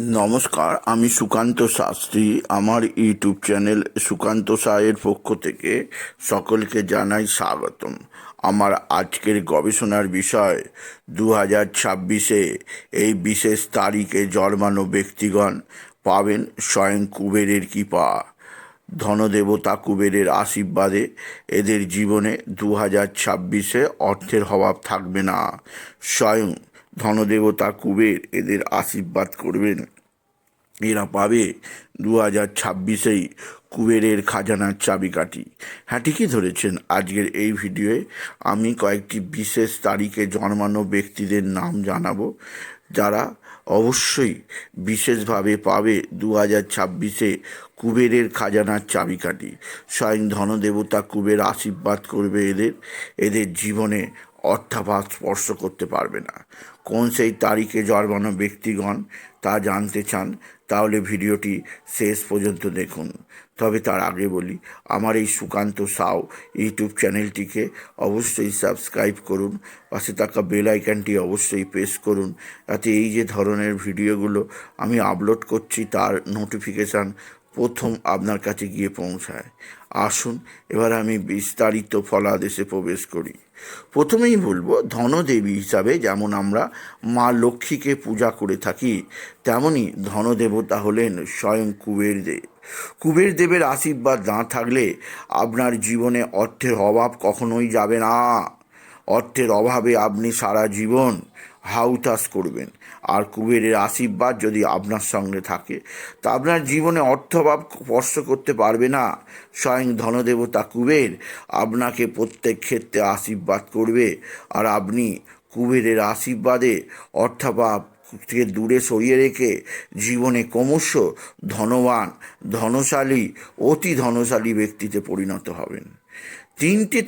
নমস্কার, আমি সুকান্ত শাস্ত্রী। আমার ইউটিউব চ্যানেল সুকান্ত সায়ের পক্ষ থেকে সকলকে জানাই স্বাগতম। আমার আজকের গবেষণার বিষয় দু হাজার ছাব্বিশে এই বিশেষ তারিখে জন্মানো ব্যক্তিগণ পাবেন স্বয়ং কুবেরের কৃপা। ধনদেবতা কুবেরের আশীর্বাদে এদের জীবনে দু হাজার ছাব্বিশে অর্থের অভাব থাকবে না। স্বয়ং ধনদেবতা কুবের এদের আশীর্বাদ করবেন। এরা পাবে দু হাজার ছাব্বিশেই কুবেরের খাজানার চাবিকাঠি। হ্যাঁ ঠিকই ধরেছেন আজকের এই ভিডিওয়ে। আমি কয়েকটি বিশেষ তারিখে জন্মানো ব্যক্তিদের নাম জানাব, যারা অবশ্যই বিশেষভাবে পাবে দু হাজার ছাব্বিশে কুবেরের খাজানার চাবিকাঠি। স্বয়ং ধনদেবতা কুবের আশীর্বাদ করবে এদের। এদের জীবনে অর্থাভাব স্পর্শ করতে পারবে না। কোন সেই তারিখে জন্মানো ব্যক্তিগণ তা জানতে চান, তাহলে ভিডিওটি শেষ পর্যন্ত দেখুন। তবে তার আগে বলি, আমার এই সুকান্ত সাউ ইউটিউব চ্যানেলটিকে অবশ্যই সাবস্ক্রাইব করুন, পাশে থাকা বেল আইকনটি অবশ্যই প্রেস করুন, যাতে এই যে ধরনের ভিডিওগুলো আমি আপলোড করছি, তার নোটিফিকেশান প্রথম আপনার কাছে গিয়ে পৌঁছায়। আসুন, এবার আমি বিস্তারিত ফলাদেশে প্রবেশ করি। প্রথমেই বলব ধনদেবী হিসাবে যেমন আমরা মা লক্ষ্মীকে পূজা করে থাকি তেমনই ধনদেবতা হলেন স্বয়ং কুবের দেব কুবের দেবের আশীর্বাদ না থাকলে আপনার জীবনে অর্থের অভাব কখনোই যাবে না। অর্থের অভাবে আপনি সারা জীবন হাউতাস করবেন। আর কুবেরের আশীর্বাদ যদি আপনার সঙ্গে থাকে, তা আপনার জীবনে অর্থভাব স্পর্শ করতে পারবে না। স্বয়ং ধনদেবতা কুবের আপনাকে প্রত্যেক ক্ষেত্রে আশীর্বাদ করবে। আর আপনি কুবেরের আশীর্বাদে অর্থাভাব থেকে দূরে সরিয়ে রেখে জীবনে ক্রমশ ধনবান, ধনশালী, অতি ধনশালী ব্যক্তিতে পরিণত হবেন। তিনটি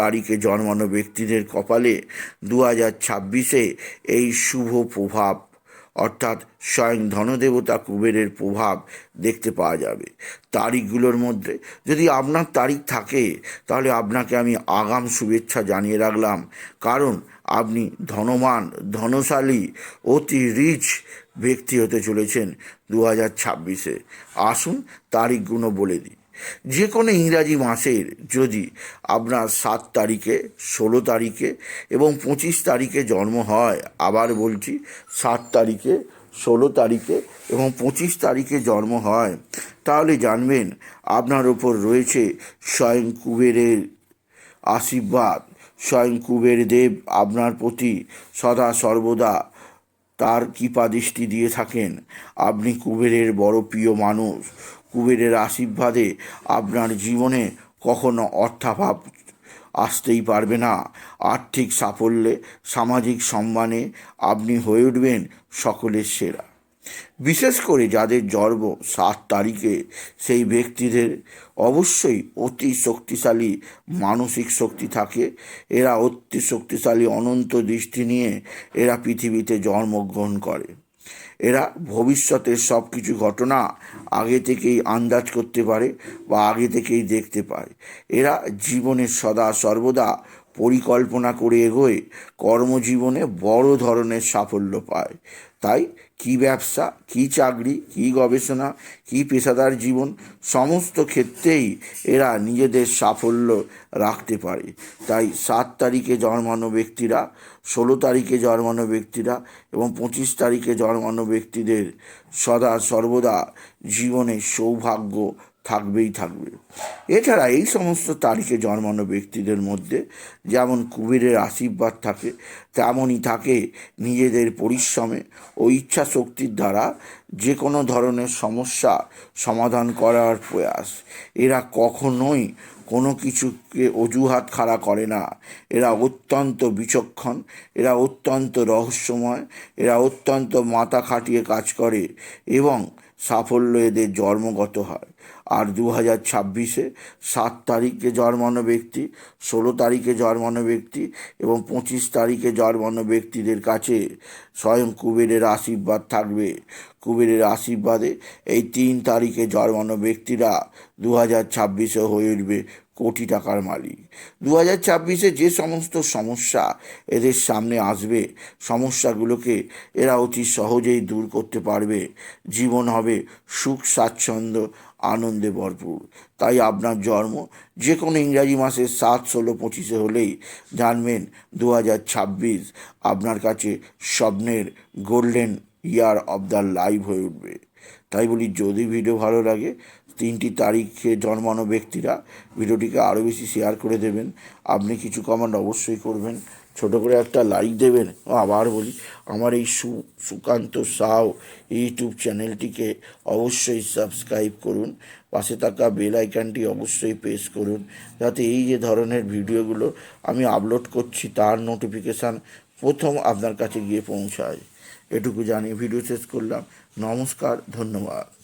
তারিখে জন্মানো ব্যক্তিদের কপালে দু হাজার ছাব্বিশে এই শুভ প্রভাব, অর্থাৎ স্বয়ং ধনদেবতা কুবেরের প্রভাব দেখতে পাওয়া যাবে। তারিখগুলোর মধ্যে যদি আপনার তারিখ থাকে, তাহলে আপনাকে আমি আগাম শুভেচ্ছা জানিয়ে রাখলাম। কারণ আপনি ধনবান, ধনশালী, অতি রিচ ব্যক্তি হতে চলেছেন দু হাজার ছাব্বিশে। আসুন তারিখগুলো বলে দিই। যে কোনো ইংরাজি মাসের যদি আপনার সাত তারিখে, ষোলো তারিখে এবং পঁচিশ তারিখে জন্ম হয়, আবার বলছি সাত তারিখে, ষোলো তারিখে এবং পঁচিশ তারিখে জন্ম হয়, তাহলে জানবেন আপনার ওপর রয়েছে স্বয়ং কুবেরের আশীর্বাদ। স্বয়ং কুবের দেব আপনার প্রতি সদা সর্বদা তার কৃপা দৃষ্টি দিয়ে থাকেন। আপনি কুবেরের বড় প্রিয় মানুষ। কুবেরের আশীর্বাদে আপনার জীবনে কখনো অর্থাভাব আসতেই পারবে না। আর্থিক সাফল্যে, সামাজিক সম্মানে আপনি হয়ে উঠবেন সকলের সেরা। বিশেষ করে যাদের জন্ম সাত তারিখে, সেই ব্যক্তিদের অবশ্যই অতি শক্তিশালী মানসিক শক্তি থাকে। এরা অতি শক্তিশালী, অনন্ত দৃষ্টি নিয়ে এরা পৃথিবীতে জন্মগ্রহণ করে। এরা ভবিষ্যতের সব কিছু ঘটনা আগে থেকেই আন্দাজ করতে পারে বা আগে থেকেই দেখতে পায়। এরা জীবনের সদা সর্বদা পরিকল্পনা করে এগোয়, কর্মজীবনে বড় ধরনের সাফল্য পায়। তাই কী ব্যবসা, কী চাকরি, কী গবেষণা, কি পেশাদার জীবন, সমস্ত ক্ষেত্রেই এরা নিজেদের সাফল্য রাখতে পারে। তাই সাত তারিখে জন্মানো ব্যক্তিরা, ষোলো তারিখে জন্মানো ব্যক্তিরা এবং পঁচিশ তারিখে জন্মানো ব্যক্তিদের সদা সর্বদা জীবনে সৌভাগ্য থাকবেই থাকবে। এছাড়া এই সমস্ত তারিখে জন্মানো ব্যক্তিদের মধ্যে যেমন কুবেরের আশীর্বাদ থাকে, তেমনই থাকে নিজেদের পরিশ্রমে ও ইচ্ছা শক্তির দ্বারা যে কোনো ধরনের সমস্যা সমাধান করার প্রয়াস। এরা কখনোই কোনো কিছুকে অজুহাত খাড়া করে না। এরা অত্যন্ত বিচক্ষণ, এরা অত্যন্ত রহস্যময়, এরা অত্যন্ত মাথা খাটিয়ে কাজ করে এবং সাফল্য এদের জন্মগত হয় আর দু হাজার ছাব্বিশে সাত তারিখে জন্মানো ব্যক্তি, ষোলো তারিখে জন্মানো ব্যক্তি এবং পঁচিশ তারিখে জন্মানো ব্যক্তিদের কাছে স্বয়ং কুবেরের আশীর্বাদ থাকবে। কুবেরের আশীর্বাদে এই তিন তারিখে জন্মানো ব্যক্তিরা দু হাজার ছাব্বিশে হয়ে উঠবে কোটি টাকার মালিক। দু হাজার ছাব্বিশে যে সমস্ত সমস্যা এদের সামনে আসবে, সমস্যাগুলোকে এরা অতি সহজেই দূর করতে পারবে। জীবন হবে সুখ, স্বাচ্ছন্দ্য, আনন্দে ভরপুর। তাই আপনার জন্ম যে কোনো ইংরাজি মাসের সাত, ষোলো, পঁচিশে হলেই জানবেন দু হাজার ছাব্বিশ আপনার কাছে স্বপ্নের golden year of the live হয়ে উঠবে। তাই বলি, যদি ভিডিও ভালো লাগে, তিনটি তারিখে জন্মানো ব্যক্তিরা ভিডিওটিকে আরও বেশি শেয়ার করে দেবেন। আপনি কিছু কমেন্ট অবশ্যই করবেন। ছোট করে একটা লাইক দেবেন। আবার বলি, আমার এই সু, সুকান্ত সাউ ইউটিউব চ্যানেলটিকে অবশ্যই সাবস্ক্রাইব করুন। পাশে থাকা বেল আইকনটি অবশ্যই প্রেস করুন। যাতে এই যে ধরনের ভিডিওগুলো আমি আপলোড করছি, তার নোটিফিকেশান প্রথম আপনার কাছে গিয়ে পৌঁছায়। এটুকু জানিয়ে ভিডিও শেষ করলাম। নমস্কার ধন্যবাদ।